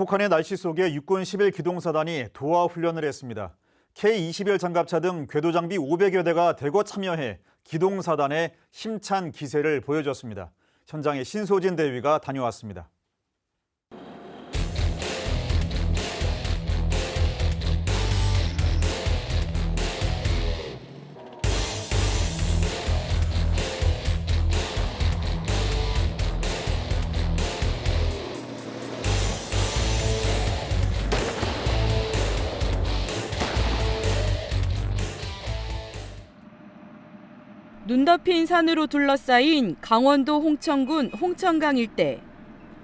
북한의 날씨 속에 육군 11 기동사단이 도하 훈련을 했습니다. K-21 장갑차 등 궤도 장비 500여 대가 대거 참여해 기동사단의 힘찬 기세를 보여줬습니다. 현장에 신소진 대위가 다녀왔습니다. 눈 덮인 산으로 둘러싸인 강원도 홍천군 홍천강 일대.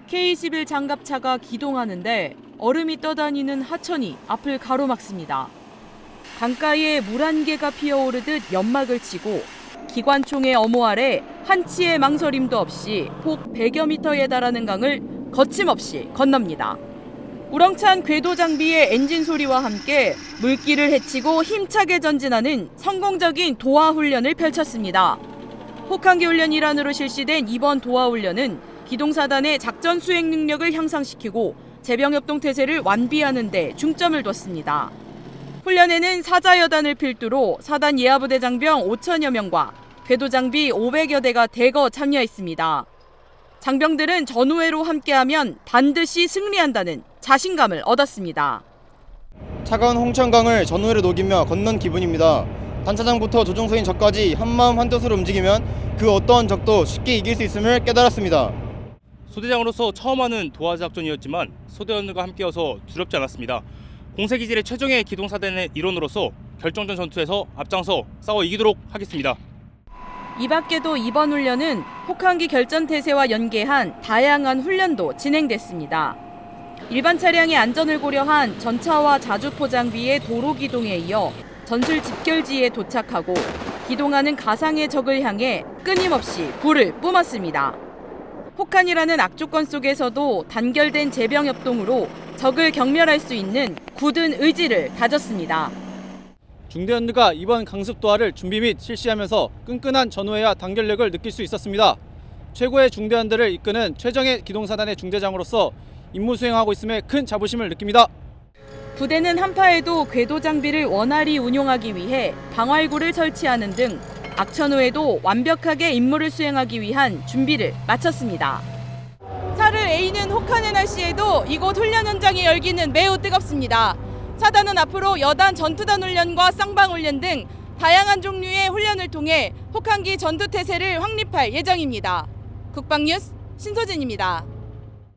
K21 장갑차가 기동하는데 얼음이 떠다니는 하천이 앞을 가로막습니다. 강가에 물 한 개가 피어오르듯 연막을 치고 기관총의 어모 아래 한치의 망설임도 없이 폭 100여 미터에 달하는 강을 거침없이 건넙니다. 우렁찬 궤도 장비의 엔진 소리와 함께 물길을 헤치고 힘차게 전진하는 성공적인 도하 훈련을 펼쳤습니다. 혹한기 훈련 일환으로 실시된 이번 도하 훈련은 기동사단의 작전 수행 능력을 향상시키고 제병협동 태세를 완비하는 데 중점을 뒀습니다. 훈련에는 사자여단을 필두로 사단 예하부대 장병 5천여 명과 궤도 장비 500여 대가 대거 참여했습니다. 장병들은 전우회로 함께하면 반드시 승리한다는 자신감을 얻었습니다. 차가운 홍천강을 전우회로 녹이며 건넌 기분입니다. 단차장부터 조종소인 저까지 한마음 한뜻으로 움직이면 그 어떠한 적도 쉽게 이길 수 있음을 깨달았습니다. 소대장으로서 처음 하는 도하 작전이었지만 소대원들과 함께여서 두렵지 않았습니다. 공세기질의 최종의 기동사단의 일원으로서 결정전 전투에서 앞장서 싸워 이기도록 하겠습니다. 이 밖에도 이번 훈련은 혹한기 결전 태세와 연계한 다양한 훈련도 진행됐습니다. 일반 차량의 안전을 고려한 전차와 자주포 장비의 도로 기동에 이어 전술 집결지에 도착하고 기동하는 가상의 적을 향해 끊임없이 불을 뿜었습니다. 혹한이라는 악조건 속에서도 단결된 제병 협동으로 적을 경멸할 수 있는 굳은 의지를 다졌습니다. 중대원들과 이번 강습 도하를 준비 및 실시하면서 끈끈한 전우회와 단결력을 느낄 수 있었습니다. 최고의 중대원들을 이끄는 최정예 기동사단의 중대장으로서 임무 수행하고 있음에 큰 자부심을 느낍니다. 부대는 한파에도 궤도 장비를 원활히 운용하기 위해 방활구를 설치하는 등 악천 후에도 완벽하게 임무를 수행하기 위한 준비를 마쳤습니다. 차를 에이는 혹한의 날씨에도 이곳 훈련 현장의 열기는 매우 뜨겁습니다. 사단은 앞으로 여단 전투단 훈련과 쌍방 훈련 등 다양한 종류의 훈련을 통해 혹한기 전투 태세를 확립할 예정입니다. 국방뉴스 신소진입니다.